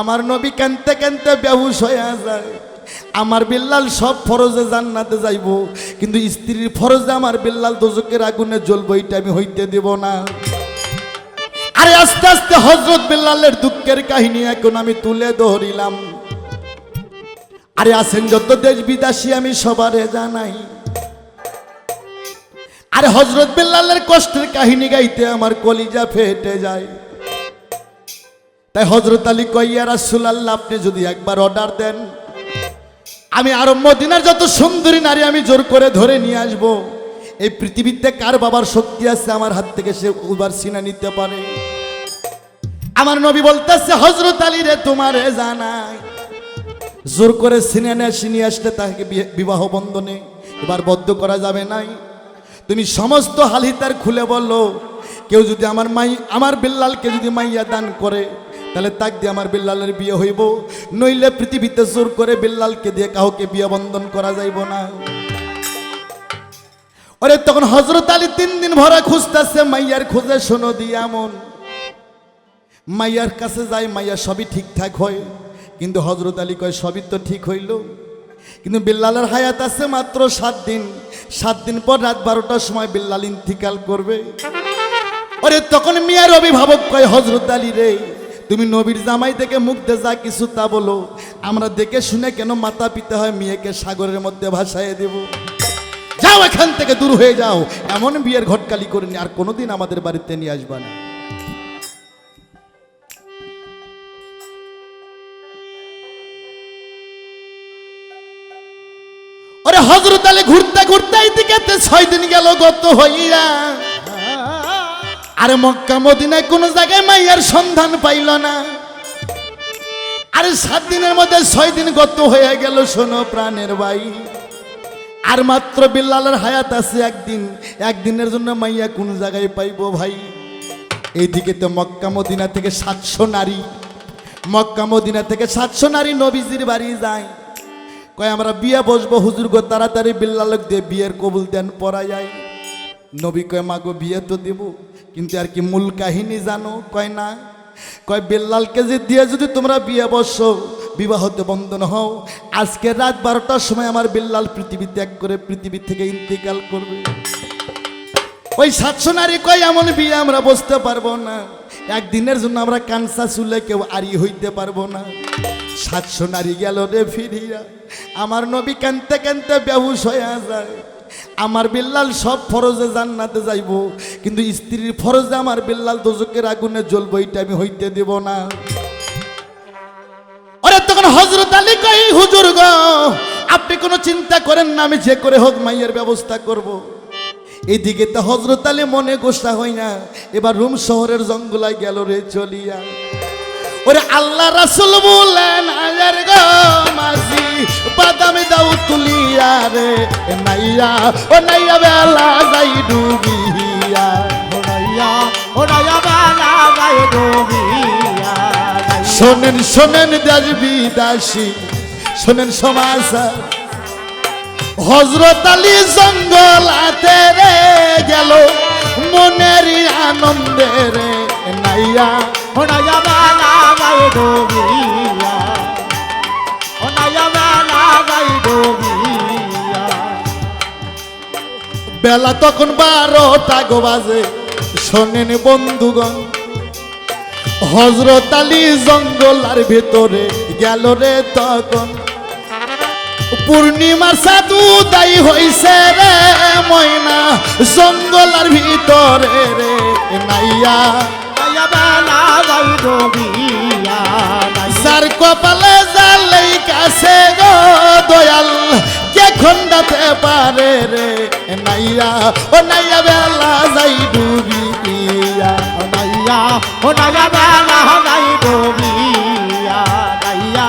আমার নবী কানতে কানতে বেহুশ হয়ে যায়। আমার বিল্লাল সব ফরজে জান্নাতে যাইব, কিন্তু স্ত্রীর ফরজে আমার বিল্লাল দোজকের আগুনে জ্বলবো এটা আমি হইতে দেব না। আরে আস্তে আস্তে হজরত বিল্লালের দুঃখের কাহিনী এখন আমি তুলে ধরিলাম। আরে আছেন যত দেশ বিদেশি আমি সবারে জানাই। আরে হজরত বিল্লালের কষ্টের কাহিনী গাইতে আমার কলিজা ফেটে যায়। তাই হজরত আলী কইয়া রাসুল আল্লাহ আপনি যদি একবার অর্ডার দেন, আমি আরও মদিনার যত সুন্দরী নারী আমি জোর করে ধরে নিয়ে আসব। এই পৃথিবীতে কার বাবার শক্তি আছে আমার হাত থেকে সে উবার সিনা নিতে পারে? আমার নবী বলতেছে হজরত আলী রে, তোমারে জানাই। জোর করে সিনে নিয়ে নিয়ে আসলে তাকে বিবাহ বন্ধনে। এবার বদ্ধ করা যাবে নাই। তুমি সমস্ত হালিতার খুলে বলল কেউ যদি আমার মাই আমার বিল্লালকে যদি মাইয়া দান করে তাহলে তাক দিয়ে আমার বিল্লালের বিয়ে হইব। নইলে পৃথিবীতে জোর করে বিল্লালকে দিয়ে কাউকে বিয়ে বন্ধন করা যাইব না। ওরে তখন হজরত আলী তিন দিন ভরা খুঁজতেছে, মাইয়ার খোঁজে শোনো দিয়ে এমন। মাইয়ার কাছে যায়, মাইয়া সবই ঠিকঠাক হয়। কিন্তু হজরত আলী কয়, সবই তো ঠিক হইল। কিন্তু বিল্লালের হায়াত আছে মাত্র সাত দিন। সাত দিন পর রাত বারোটার সময় বিল্লাল ইন্তিকাল করবে। ওরে তখন মিয়ার অভিভাবক কয় হজরত আলী রে তুমি নবীর জামাই থেকে মুগ্ধে, যা কিছু তা বলো। আমরা দেখে শুনে কেন মাতা পিতা হয়, মেয়েকে সাগরের মধ্যে ভাসাইয়ে দেব। যাও এখান থেকে, দূর হয়ে যাও। এমন বিয়ের ঘটকালি করে নি, আর কোনোদিন আমাদের বাড়িতে নিয়ে আসবা না। ওরে হজরত আলী ঘুরতে ঘুরতে এইদিকে ছয় দিন গেল গত হইয়া। আরে মক্কা মদিনায় কোনো জায়গায় মাইয়ার সন্ধান পাইল না। আরে সাত দিনের মধ্যে ছয় দিন গত হয়ে গেল, শোনো প্রাণের ভাই। আর মাত্র বিল্লালের হায়াত আছে একদিন। একদিনের জন্য মাইয়া কোন জায়গায় পাইব ভাই? এইদিকে তো মক্কা মদিনা থেকে সাতশো নারী। মক্কা মদিনা থেকে সাতশো নারী নবীজির বাড়ি যায়। কয়, আমরা বিয়ে বসবো, হুজুর গো, তাড়াতাড়ি বিল্লালক দিয়ে বিয়ের কবুল দেন পড়া যায় নবী কয়, মাগো, বিয়ে তো দেব, কিন্তু আর কি মূল কাহিনী জানো? কয়, না। কয়, বিল্লালকে যে দিয়ে যদি তোমরা বিয়ে বসো, বিবাহতে বন্ধন হও, আজকে রাত বারোটার সময় আমার বিল্লাল পৃথিবী ত্যাগ করে পৃথিবী থেকে ইন্তিকাল করবে। ওই সাতশো নারী কয়, এমন বিয়ে আমরা বসতে পারব না। একদিনের জন্য আমরা কানসা চুলে কেউ আরি হইতে পারব না। সাতশো নারী গেল রে ফিরিয়া, আমার নবী কানতে কানতে বেহুশ হয়ে যায়। আমার বিল্লাল সব ফরজে জান্নাতে যাইব, কিন্তু স্ত্রীর ফরজে আমার বিল্লাল দোজকের আগুনে জ্বলবো এটা আমি হইতে দেব না ওরে তখন হজরত আলী কই হুজুর গো, আপনি কোনো চিন্তা করেন না, আমি যে করে হোক মাইয়ের ব্যবস্থা করব। এদিকে তো হজরত আলী মনে গোসা হই না, এবার রুম শহরের জঙ্গলায় গেল রে চলিয়া ওরে আল্লাহ রাসুল বললেন আয়ার গো মাঝি বাদামি দাও তুলিয়া রে নাইয়া ও নাইয়া বেলা যাই ডুবিয়া। বেলা গায়ে ডুবিয়া। শোনেন শোনেন দেশ বিদাসী শোনেন সমাচার হজরত আলী জঙ্গল হাতে রে গেল মনের আনন্দে রে নাইয়া বেলা তখন বারোটা গো বাজে, শোনেন বন্ধুগণ। হজরত আলী জঙ্গলার ভেতরে গেল রে তখন। পূর্ণিমার সাধু দায়ী হইছে রে ময়না, জঙ্গলার ভিতরে রে নাইয়া ওরাইয়া বেলা ডুবিয়া যার কপালে জালেই কাছে গো দয়াল কে খন্ডাতে পারে রে নাইয়া? ও নাইয়া বেলা যাই ডুবিয়া। ওরাইয়া ওরাইয়া বেলা গায়ে ডুবিয়া। নাইয়া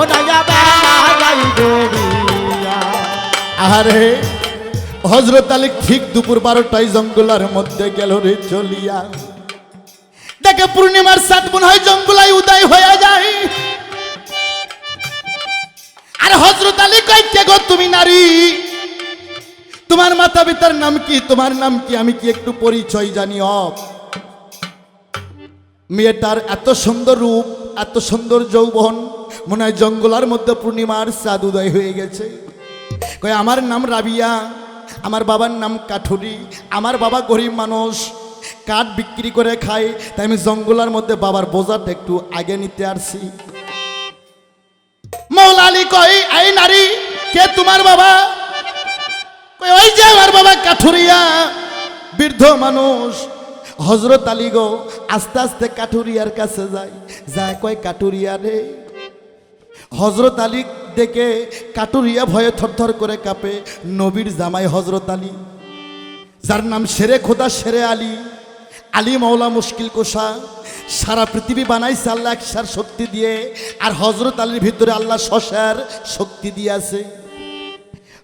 ওরাইয়া বেলা গায়ে ডুবিয়া। আরে হজরত আলী ঠিক দুপুর বারোটায় জঙ্গলার মধ্যে গেল রে চলিয়া। দেখে পূর্ণিমার সাত মনে হয় জঙ্গলায় উদয় হয়ে যায়। আর হজরত আলী কয়, কে গো তুমি নারী? তোমার মাতা পিতার নাম কি? তোমার নাম কি? আমি কি একটু পরিচয় জানি অব মেয়েটার এত সুন্দর রূপ, এত সুন্দর যৌবন, মনে হয় জঙ্গলার মধ্যে পূর্ণিমার চাঁদ উদয় হয়ে গেছে। কয়, আমার নাম রাবিয়া, আমার বাবার নাম কাঠুরি আমার বাবা গরিব মানুষ কাঠ বিক্রি করে খাই, তাই আমি জঙ্গলার মধ্যে বাবার বোঝাটা একটু আগে নিতে আসছি। মৌলালি কয় এই নারী? কে তোমার বাবা? কয় ওই যে আমার বাবা কাঠুরিয়া, বৃদ্ধ মানুষ। হজরত আলী গো, আস্তে আস্তে কাঠুরিয়ার কাছে যায় যায় কয়, কাঠুরিয়া রে। হজরত আলী দেখে কাটুরিয়া ভয়ে থরথর করে কাঁপে। নবীর জামাই হজরত আলী। যার নাম সেরে খোদা সেরে আলী। আলী মৌলা মুশকিল কোষা, সারা পৃথিবী বানাইছে আল্লাহ একসার শক্তি দিয়ে, আর হজরত আলীর ভিতরে আল্লাহ শশার শক্তি দিয়ে আছে।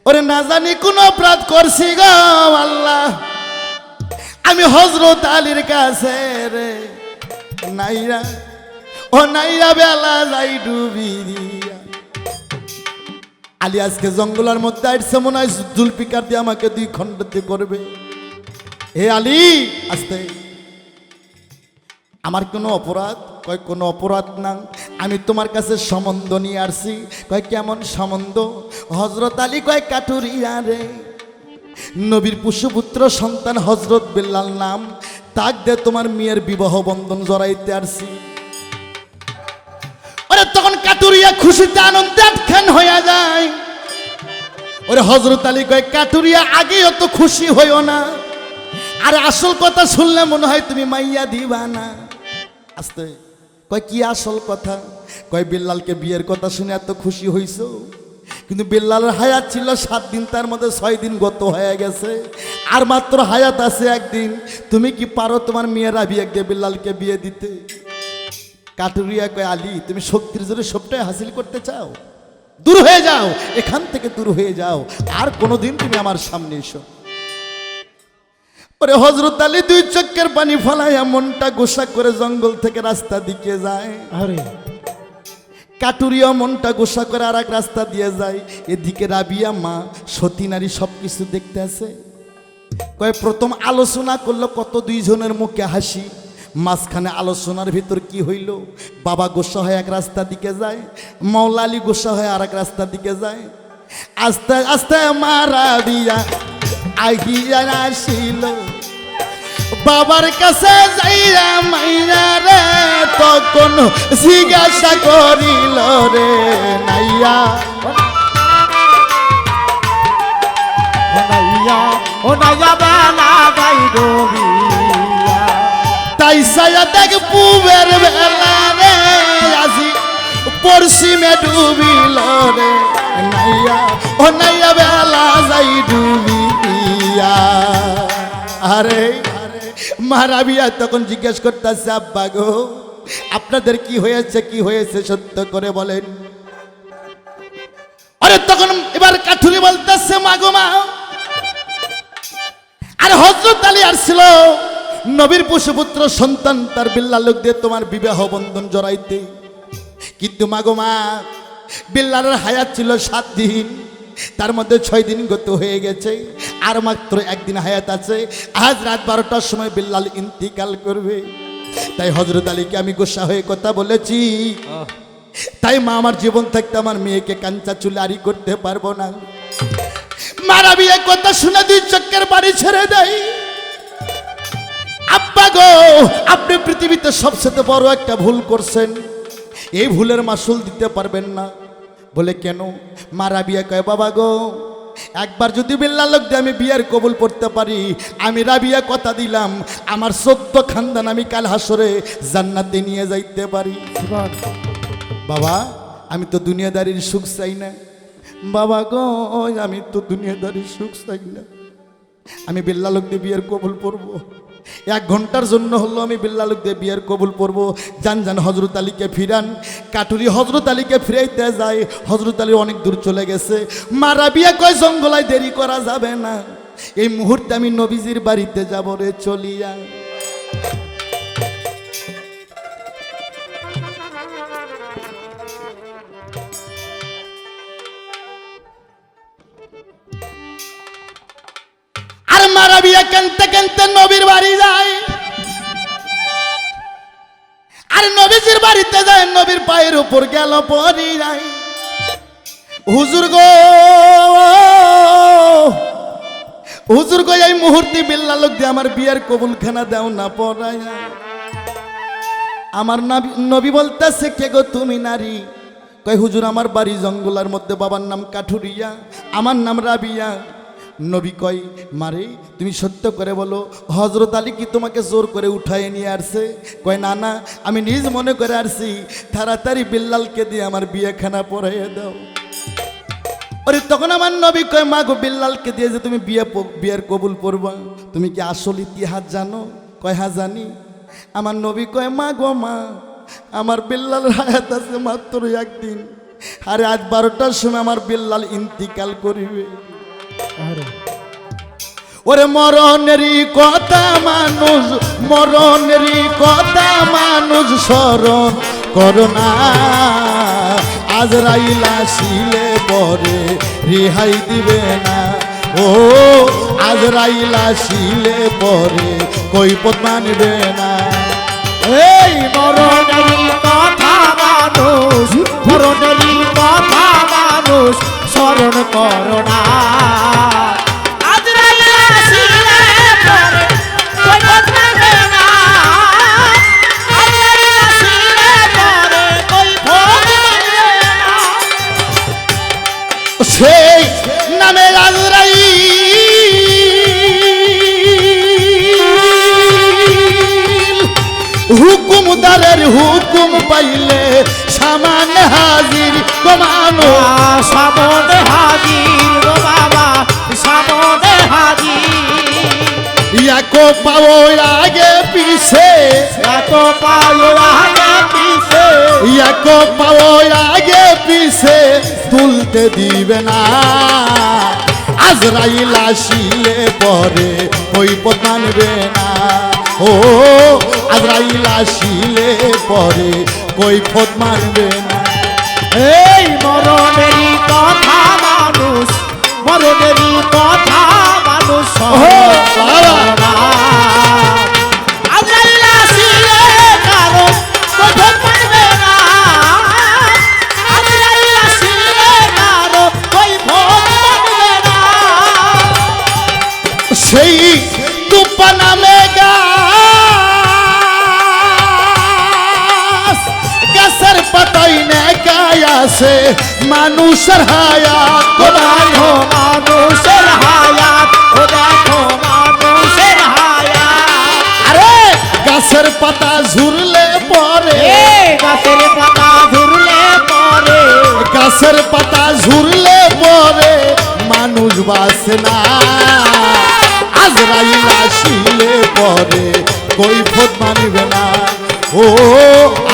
ওরে না জানি কোন অপরাধ করছি গো আল্লাহ, আমি হজরত আলীর কাছে রে নাইরা, ও নাইরা বেলা যাই ডুবি আলী আজকে জঙ্গলের মধ্যে আসছে মনে হয় জুলপিকার দিয়ে আমাকে দুই খণ্ডতে করবে। হে আলী, আস্তে। আমার কোনো অপরাধ? কয়, কোনো অপরাধ না? আমি তোমার কাছে সম্বন্ধ নিয়ে আসছি। কয়, কেমন সম্বন্ধ? হজরত আলী কয় কাটুরিয়া রে। নবীর পুষ্যপুত্র সন্তান হজরত বিল্লাল নাম। তাক দে, তোমার মেয়ের বিবাহ বন্ধন জড়াইতে আসছি। ওরে, তখন কাটুরিয়া খুশিতে আনন্দে আটখান হইয়া যায়। ওরে হজরত আলী কয় কাটুরিয়া আগে অত খুশি হইও না। আর আসল কথা শুনলে মনে হয় তুমি মাইয়া দিবা না আস্তে। কয়, কি আসল কথা? কয়, বিল্লালকে বিয়ের কথা শুনে এত খুশি হইছো? কিন্তু বিল্লালের হায়াত ছিল সাত দিন, তার মধ্যে ছয় দিন গত হয়ে গেছে। আর মাত্র হায়াত আছে একদিন। তুমি কি পারো তোমার মেয়েরা বিয়ে বিল্লালকে বিয়ে দিতে? কাটুরিয়া কয়, আলী, তুমি শক্তির জোরে সবটাই হাসিল করতে চাও? দূর হয়ে যাও, এখান থেকে দূর হয়ে যাও। আর কোনোদিন তুমি আমার সামনে এসো। ওরে হজরত আলী দুই চক্কের পানি ফলাইয়া মনটা গোসা করে জঙ্গল থেকে রাস্তা দিকে যায়। আরে। কাটুরিয়া মনটা গোসা করে আর এক রাস্তা দিয়ে যায়। এদিকে রাবিয়া মা সতী নারী সব কিছু দেখতে আছে। কয় প্রথম আলোচনা করল কত দুইজনের মুখে হাসি। মাঝখানে আলোচনার ভিতর কি হইল? বাবা গোসা হয়ে এক রাস্তা দিকে যায় মৌলা আলী গোসা হয়ে আর এক রাস্তা দিকে যায়। আস্তে আস্তে মারা দিয়া আহিয়া আসিল। বাবার কাছে যাইয়া মাইয়া রে তখন জিজ্ঞাসা করিল রে নাইয়া ও নাইয়া ও নাইয়া বেলা যাই ডুবিয়া তাই সায়া দেখ পুবের বেলা রে আজি পশ্চিমে ডুবিল রে। তখন জিজ্ঞেস করতেছে, আব্বা গো, আপনাদের কি হয়েছে কি হয়েছে সত্য করে বলেন। আরে তখন এবার কাঠুরি বলতেছে মাগো মা, আর হজরত আলী আসছিল, নবীর পুষ্যপুত্র সন্তান তার বিল্লা লোক দিয়ে তোমার বিবাহ বন্ধন জড়াইতে। কিন্তু মাগো মা বিল্লারের হায়াত ছিল সাত দিন। তার মধ্যে ছয় দিন গত হয়ে গেছে। আর মাত্র একদিন হায়াত আছে। আজ রাত বারোটার সময় বিল্লাল ইন্তিকাল করবে। তাই হজরত আলীকে আমি গোসা হয়ে কথা বলেছি। তাই মা আমার জীবন থাকতে আমার মেয়েকে কাঞ্চা চুলে আড়ি করতে পারব না। মারা বিয়ে কথা শুনে দুই চক্কের বাড়ি ছেড়ে দেয়। আব্বা গো আপনি পৃথিবীতে সবচেয়ে বড় একটা ভুল করছেন। এই ভুলের মাসুল দিতে পারবেন না। বলে কেন? মারা বিয়ে কয় বাবা গো একবার যদি বিল্লা লোক দিয়ে আমি বিয়ের কবুল পড়তে পারি আমি রাবিয়া কথা দিলাম আমার সত্য খানদান আমি কাল হাসরে জান্নাতে নিয়ে যাইতে পারি। বাবা আমি তো দুনিয়াদারির সুখ চাই না। বাবা গো আমি তো দুনিয়াদারির সুখ চাই না। আমি বিল্লালোক দিয়ে বিয়ের কবুল পড়ব। এক ঘণ্টার জন্য হলো আমি বিল্লালুক দিয়ে বিয়ের কবুল পড়ব। যান যান, হজরত আলীকে ফিরান। কাটুরি হজরত আলীকে ফিরাইতে যায়। হজরত আলী অনেক দূর চলে গেছে। মারা বিয়ে কয় জঙ্গলায় দেরি করা যাবে না। এই মুহূর্তে আমি নবীজির বাড়িতে যাব রে, চলিয়া। আর মারা বিয়া কানতে কানতে নবীর বাড়ি যায়। আর নবীজির বাড়িতে যায়, নবীর পায়ের উপর গেল পরি যায় হুজুর গো হুজুর গো, এই মুহূর্তে বিল্লা লোক দিয়ে আমার বিয়ের কবুলখানা দাও না পড়াইয়া আমার নবী বলতেছে, কে গো তুমি নারী? কয়, হুজুর, আমার বাড়ি জঙ্গলার মধ্যে, বাবার নাম কাঠুরিয়া, আমার নাম রাবিয়া। নবী কয়, মারে, তুমি সত্য করে বলো হজরত আলী কি তোমাকে জোর করে উঠায় নিয়ে আসছে? কয়, না না, আমি নিজ মনে করে আসছি, তাড়াতাড়ি বিল্লালকে দিয়ে আমার বিয়েখানা পড়াইয়ে দাও। ওরে, তখন আমার নবী কয়, মা গো, বিল্লালকে দিয়ে যে তুমি বিয়ে বিয়ের কবুল পড়বা তুমি কি আসল ইতিহাস জানো? কয় হ্যাঁ জানি। আমার নবী কয়, মা গো, মা, আমার বিল্লাল হায়াত আছে মাত্র একদিন, আরে আজ বারোটার সময় আমার বিল্লাল ইন্তিকাল করিবে। আরে ওরে মরণেরই কথা মানুষ মরণেরই কথা মানুষ স্মরণ করোনা আজ রাইলা শিলে পরে রেহাই দিবে না। ও আজ রাইলা শিলে পরে কৈপত মানবে না। এই মরণেরই কথা মানুষ মরণেরই কথা মানুষ স্মরণ করো পাও আগে পিছে। আগে ইয়াকো পাও আগে পিছে। তুলতে দিবে না। আজরাইল আসিলে পরে ওই মানবে না। ও আজরাইল আসিলে পরে কই ফত মানবে না। এই মরণেরই কথা মানুষ মরণেরই কথা মানুষ। বাবা। সেই তুপা নামে গাছের পাতাই না গায়াছে মানুষের হায়াত। দেখো মানুষের হায়াত দেখো মানুষের হায়াত। আরে গাছের পাতা ঝুরলে পরে। গাছের পাতা ঝুরলে পরে। গাছের পাতা ঝুরলে পরে মানুষ বাসে না। আজরাইল আসিলে পরে কৈফত মানিবে না। ও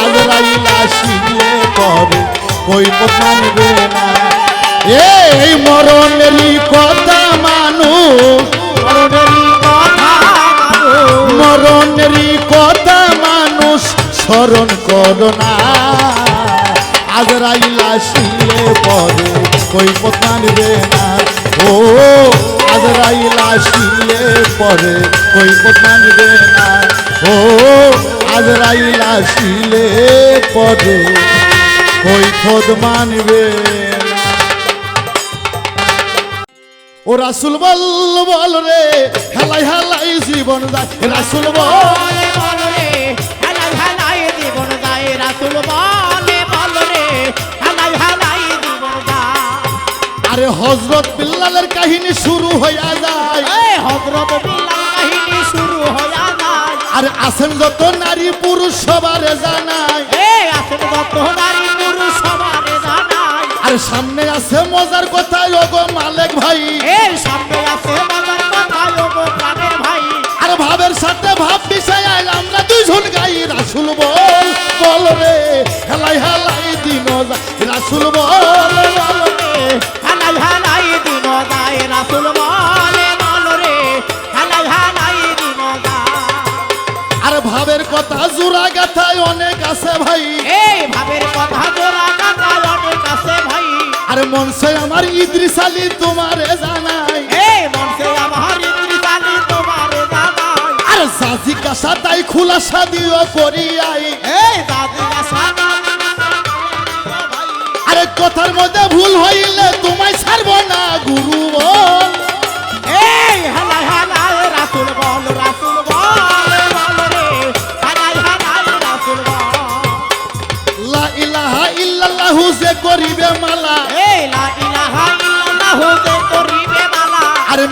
আজরাইল আসিলে পরে কৈফত মানিবে না। এই মরণেরই কথা মানুষ মরণেরই কথা মানুষ। স্মরণ করো না। আজরাইল আসিলে পরে কই মানবে না। ও, আজরাইল আসিলে পরে কই মানবে না। ও, আজরাইল আসিলে পরে খোদ মানবে ও রাসুল বল বল রে, হেলাই হেলাই জীবন যায়। রাসুল বল আরে হজরত বিল্লালের কাহিনী শুরু হইয়া যায়। এই হযরত বিল্লাল কাহিনী শুরু হইয়া যায়। আর আছেন যত নারী পুরুষ সবার জানায় এই আসল যত নারী পুরুষ সবার জানায় আর সামনে আছে মজার কথা ওগো মালেক ভাই। সামনে আছে বাবার কথা ওগো প্রাণের ভাই। আর ভাবের সাথে ইদ্রিস আলী তোমারে জানাই। এই মনসে আমার ইদ্রিস আলী তোমার জানাই। আর জিজ্ঞাসা তাই খুলাসা দিও করিয়াই। এই আরে কথার মধ্যে ভুল হইলে তোমায় ছাড়বো না গুরু বল।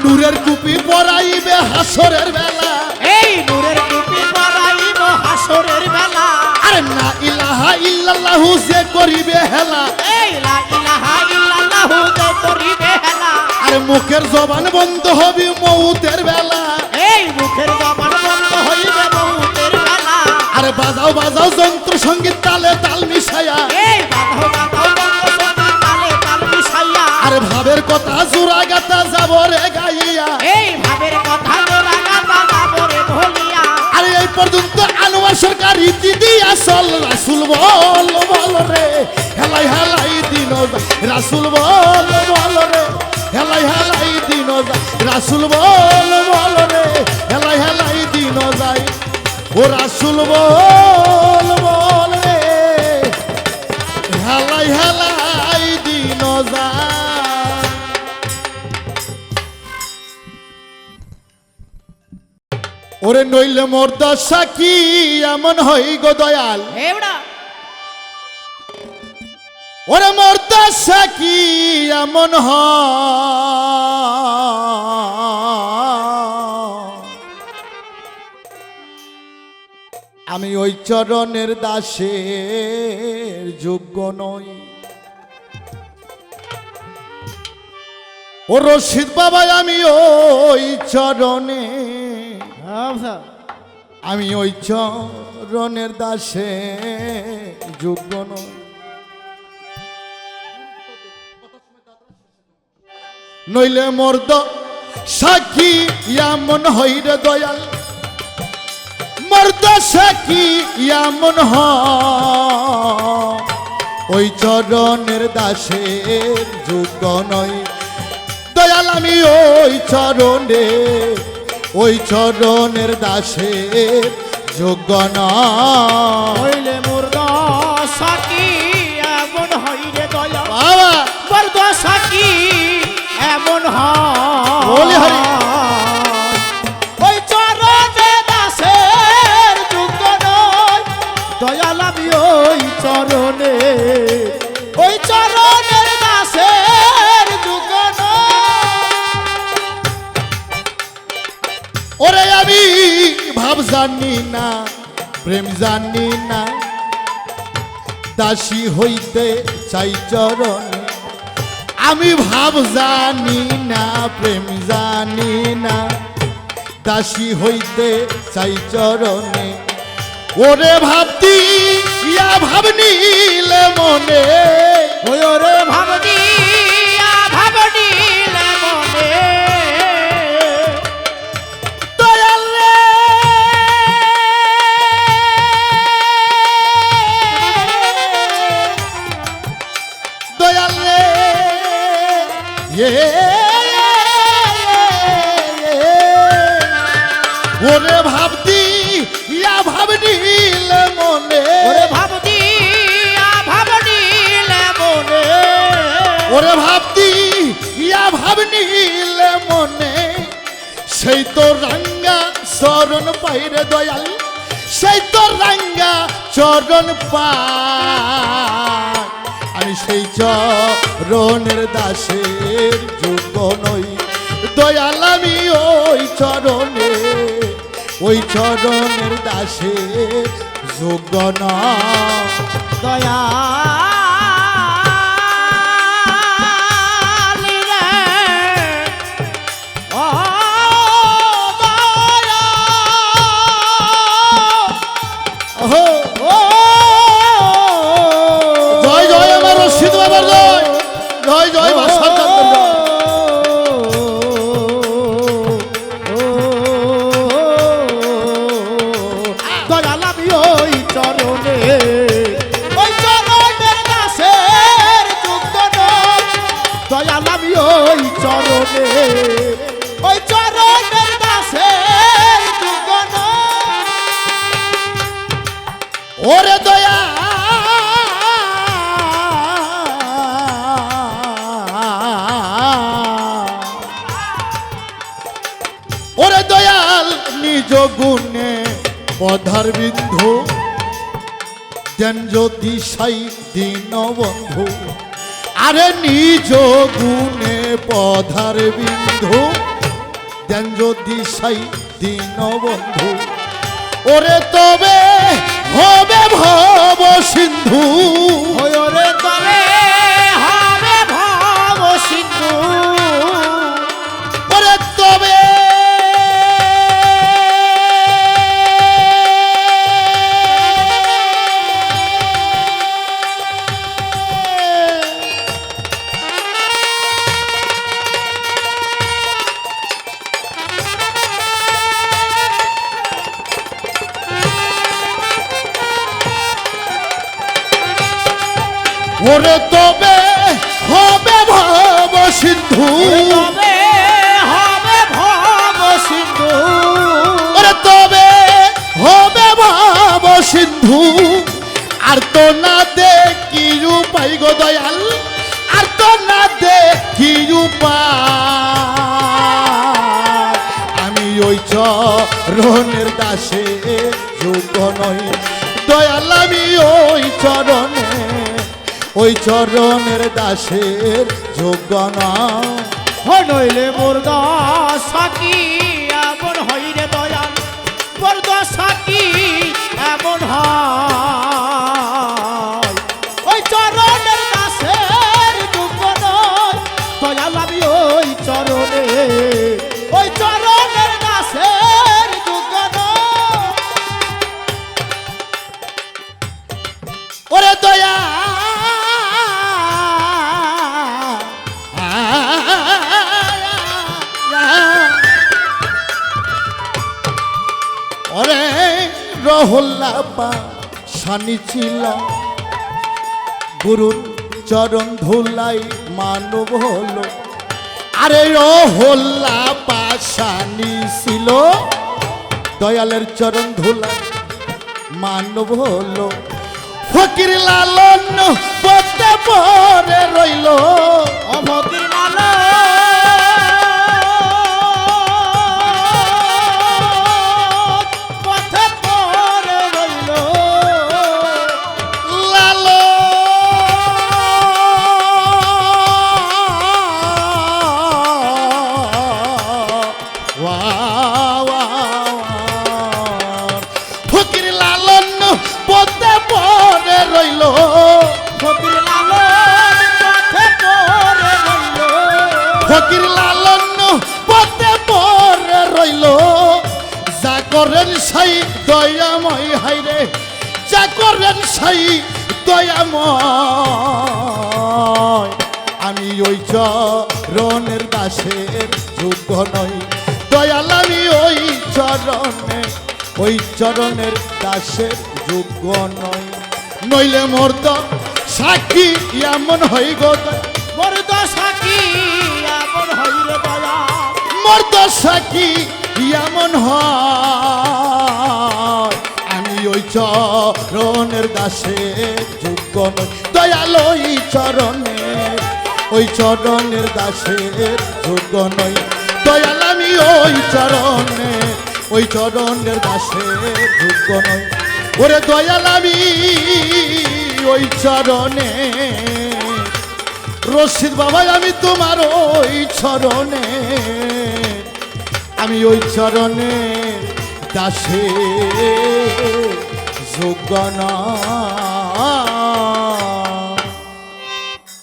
নূরের টুপি পরাইবে হাসরের বেলা। এই নূরের টুপি পরাইব হাসরের বেলা। আরে না ইলাহা ইল্লাল্লাহু যে করিবে হেলা। এই লা ইলাহা ইল্লাল্লাহু যে করিবে হেলা। আরে মুখের জবান বন্ধ হবে মৌতের বেলা। এই মুখের জবান বন্ধ হইবে মৌতের বেলা। আরে বাজাও বাজাও যন্ত্র সংগীত তালে তাল মিশায়া এই বাঁধো বাঁধো বন্ধ সংগীত তালে তাল মিশাইয়া। আরে ভাবের কথা জোড়া গাতা যাব পর্যন্ত আনোয়ার সরকার দিয়া চল রাসুল বল বল রে। হেলাই হেলাই দিন রাসুল বল বল রে। হেলাই হেলাই দিন রাসুল বল বল রে। হেলাই হেলাই দিন যাই ও রাসুল বল বল রে। হেলাই হেলাই ওরে নইলে মোর দশা কি? এমন হই গো দয়াল। ওরে মোর দশা কি? এমন হ আমি ওই চরণের দাসের যোগ্য নই। ও রশিদ বাবা আমি ওই চরণে আচ্ছা আমি ওই চরণের দাসে যোগ্য নই। নইলে মর্দ সাক্ষী এমন হইরে দয়াল। মর্দ সাক্ষী এমন হ। ওই চরণের দাসের যোগ্য নয় দয়াল, আমি ওই চরণে ওই চরণের দাসে যোগ্য নয় হইলে মোর প্রেম জানি না। দাসী হইতে চাই চরণ। আমি ভাব জানি না, প্রেম জানি না। দাসী হইতে চাই চরণে। ওরে ভাবতি ইয়া ভাব নিলে মনে পাইরে দয়াল, সেই তো রাঙ্গা চরণ পায় আমি সেই চরণের দাসের যোগ্য নই। দয়াল, আমি ওই চরণে, ওই চরণের দাসের যোগ্য নয় দয়া নিজ পধার বিন্ধু। দেন জ্যোতি সাই দিন বন্ধু। আরে নিজ গুণে পধার বিন্ধু। দেন জ্যোতি সাই দিন বন্ধু। ওরে তবে হবে ভব সিন্ধু। উপায় আমি ওই চরণের দাসে যোগ্য নই। দয়াল, আমি ওই চরণে, ওই চরণের দাসের যোগ্য নয় নইলে মোর সাকি এমন হই রে দয়াল? মোর সাকি এমন হয়? সানি ছিল। গুরুর চরণ ধুলাই মানব হলো। আরে রহল্লা পাশানি ছিল। দয়ালের চরণ ধুলাই মানব হলো। ফকির লালন পথে পরে রইল। অভকির লাল দয়াময় হাইরে যা করেন সাই দয়াময়। আমি ওই চরণের দাসের যোগ্য নই। দয়াল আমি ওই চরণে ওই চরণের দাসের যোগ্য নই। নইলে মোর তো সাক্ষী এমন হই গো। মোর দশাকি এমন হই রে দয়া। মোর দশাকি এমন হয়। ওই চরণের দাসে যোগ্য নই দয়াল ওই চরণে, ওই চরণের দাসের যোগ্য নই দয়াল আমি ওই চরণে, ওই চরণের দাসের যোগ্য নই ওরে দয়াল আমি ওই চরণে, রশিদ বাবা আমি তোমার ওই চরণে। আমি ওই চরণে দাসে যোগ্য না